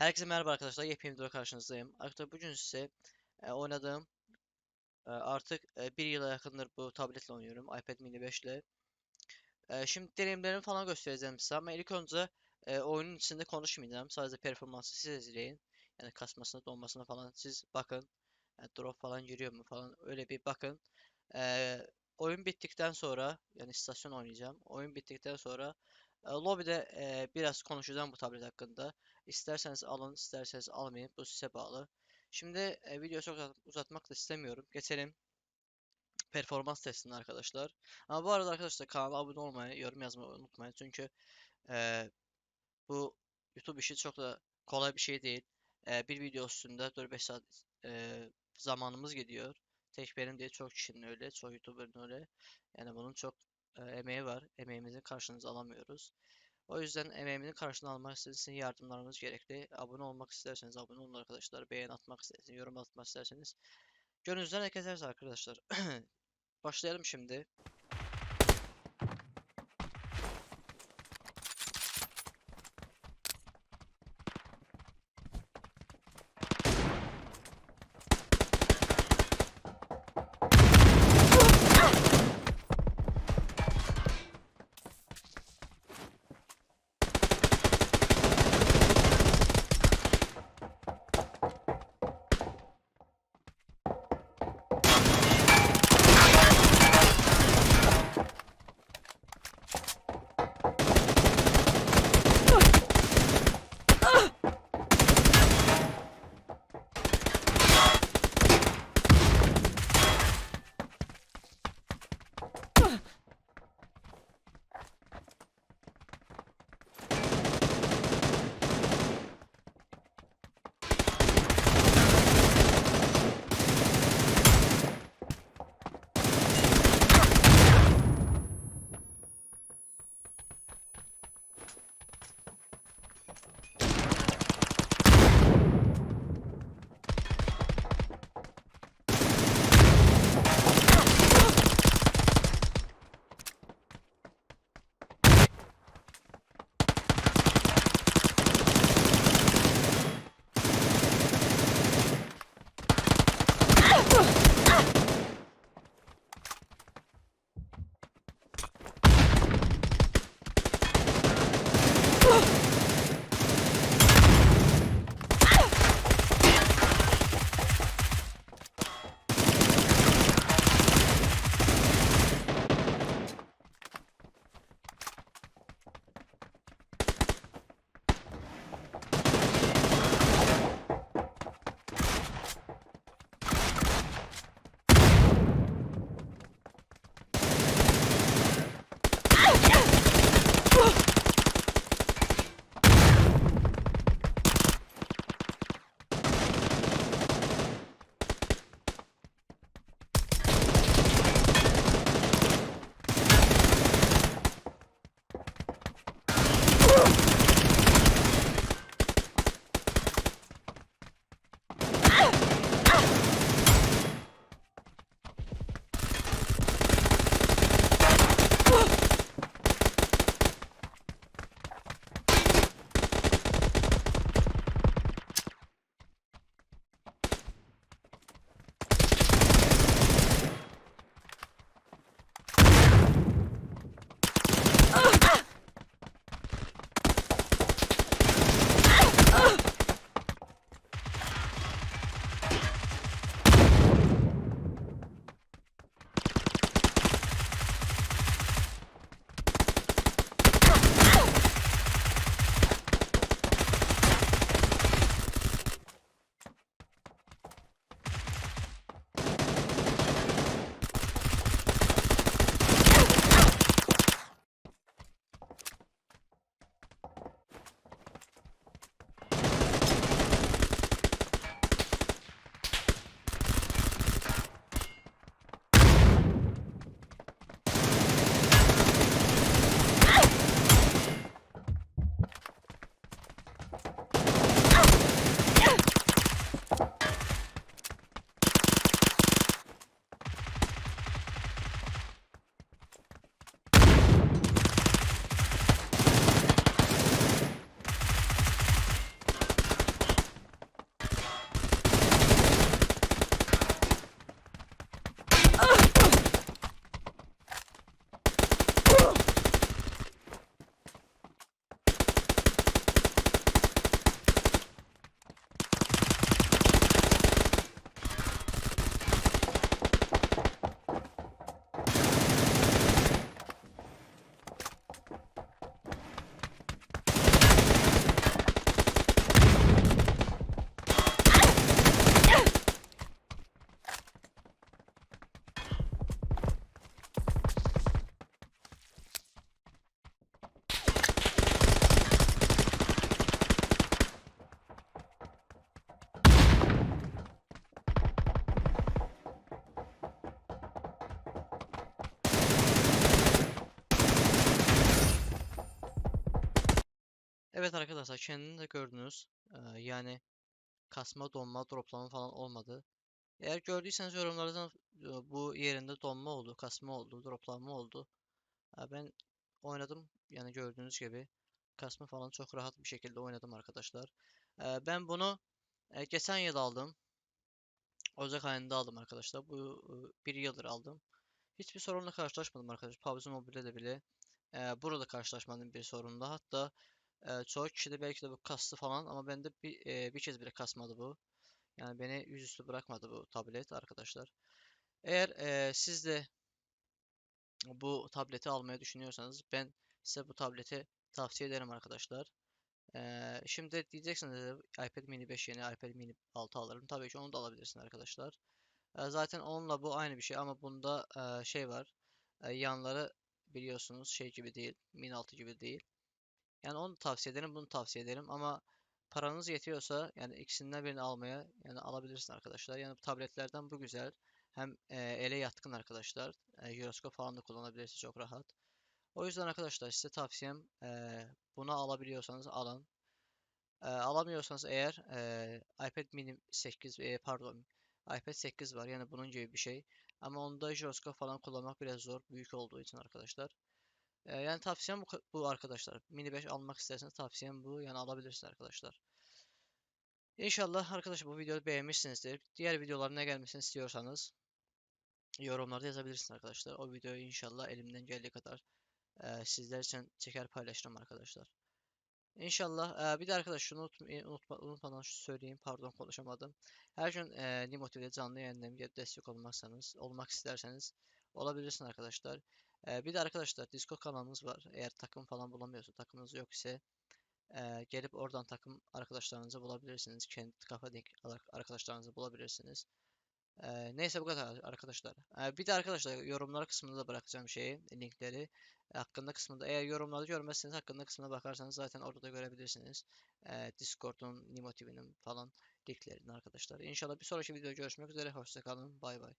Herkese merhaba arkadaşlar. Yepyeni video karşınızdayım. Arkadaşlar bugün size e, oynadığım e, artık e, bir yıla yakındır bu tabletle oynuyorum. iPad mini 5 ile. E, şimdi deneyimlerimi falan göstereceğim size ama ilk önce e, oyunun içinde konuşmayacağım. Sadece performansı siz izleyin. Yani kasmasına, donmasına falan siz bakın. Yani drop falan giriyor mu falan öyle bir bakın. E, oyun bittikten sonra yani istasyon oynayacağım. Oyun bittikten sonra e, lobide e, biraz konuşacağım bu tablet hakkında. İsterseniz alın, isterseniz almayın. Bu size bağlı. Şimdi e, videoyu çok uzat- uzatmak da istemiyorum. Geçelim performans testine arkadaşlar. Ama bu arada arkadaşlar kanala abone olmayı, yorum yazmayı unutmayın. Çünkü e, bu YouTube işi çok da kolay bir şey değil. E, bir video üstünde 4-5 saat e, zamanımız gidiyor. Tek benim değil, çok kişinin öyle, çok YouTuber'ın öyle. Yani bunun çok e, emeği var. Emeğimizin karşılığını alamıyoruz. O yüzden emeğimizin karşılığını almak için sizin yardımlarınız gerekli. Abone olmak isterseniz abone olun arkadaşlar. Beğen atmak isterseniz, yorum atmak isterseniz. Gönlünüzden keserse arkadaşlar. Başlayalım şimdi. go. Evet arkadaşlar kendini de gördünüz. Ee, yani kasma, donma, droplama falan olmadı. Eğer gördüyseniz yorumlardan bu yerinde donma oldu, kasma oldu, droplanma oldu. Ha, ben oynadım yani gördüğünüz gibi kasma falan çok rahat bir şekilde oynadım arkadaşlar. Ee, ben bunu e, geçen yıl aldım. Ocak ayında aldım arkadaşlar. Bu e, bir yıldır aldım. Hiçbir sorunla karşılaşmadım arkadaşlar. PUBG Mobile'de de bile e, burada karşılaşmadım bir sorunla. Hatta e, çoğu kişi de belki de bu kastı falan ama bende bir, e, bir kez bile kasmadı bu. Yani beni yüzüstü bırakmadı bu tablet arkadaşlar. Eğer e, siz de bu tableti almayı düşünüyorsanız ben size bu tableti tavsiye ederim arkadaşlar. Ee, şimdi diyeceksiniz iPad mini 5 yeni iPad mini 6 alırım. Tabii ki onu da alabilirsin arkadaşlar. Ee, zaten onunla bu aynı bir şey ama bunda e, şey var. E, yanları biliyorsunuz şey gibi değil. Mini 6 gibi değil. Yani onu tavsiye ederim, bunu tavsiye ederim ama paranız yetiyorsa yani ikisinden birini almaya yani alabilirsin arkadaşlar. Yani tabletlerden bu güzel. Hem e, ele yatkın arkadaşlar. E, jiroskop falan da kullanabilirsiniz çok rahat. O yüzden arkadaşlar size tavsiyem e, bunu alabiliyorsanız alın. E, alamıyorsanız eğer e, iPad mini 8 e, pardon iPad 8 var yani bunun gibi bir şey. Ama onda jiroskop falan kullanmak biraz zor büyük olduğu için arkadaşlar. E, yani tavsiyem bu, bu arkadaşlar. Mini 5 almak isterseniz tavsiyem bu. Yani alabilirsiniz arkadaşlar. İnşallah arkadaşlar bu videoyu beğenmişsinizdir. Diğer videoların ne gelmesini istiyorsanız yorumlarda yazabilirsiniz arkadaşlar. O videoyu inşallah elimden geldiği kadar e, sizler için çeker paylaşırım arkadaşlar. İnşallah e, bir de arkadaş şunu unutma, unutma, unutmadan şu söyleyeyim pardon konuşamadım. Her gün e, Nimotiv'de canlı yayınlarım destek olmazsanız olmak isterseniz olabilirsin arkadaşlar. E, bir de arkadaşlar Discord kanalımız var. Eğer takım falan bulamıyorsa takımınız yok ise e, gelip oradan takım arkadaşlarınızı bulabilirsiniz. Kendi kafa denk arkadaşlarınızı bulabilirsiniz. Ee, neyse bu kadar arkadaşlar. Ee, bir de arkadaşlar yorumlar kısmında da bırakacağım şeyi, linkleri e, hakkında kısmında. Eğer yorumlarda görmezseniz hakkında kısmına bakarsanız zaten orada da görebilirsiniz. Ee, Discord'un, Nimotiv'inin falan linklerini arkadaşlar. İnşallah bir sonraki videoda görüşmek üzere. Hoşçakalın. Bay bay.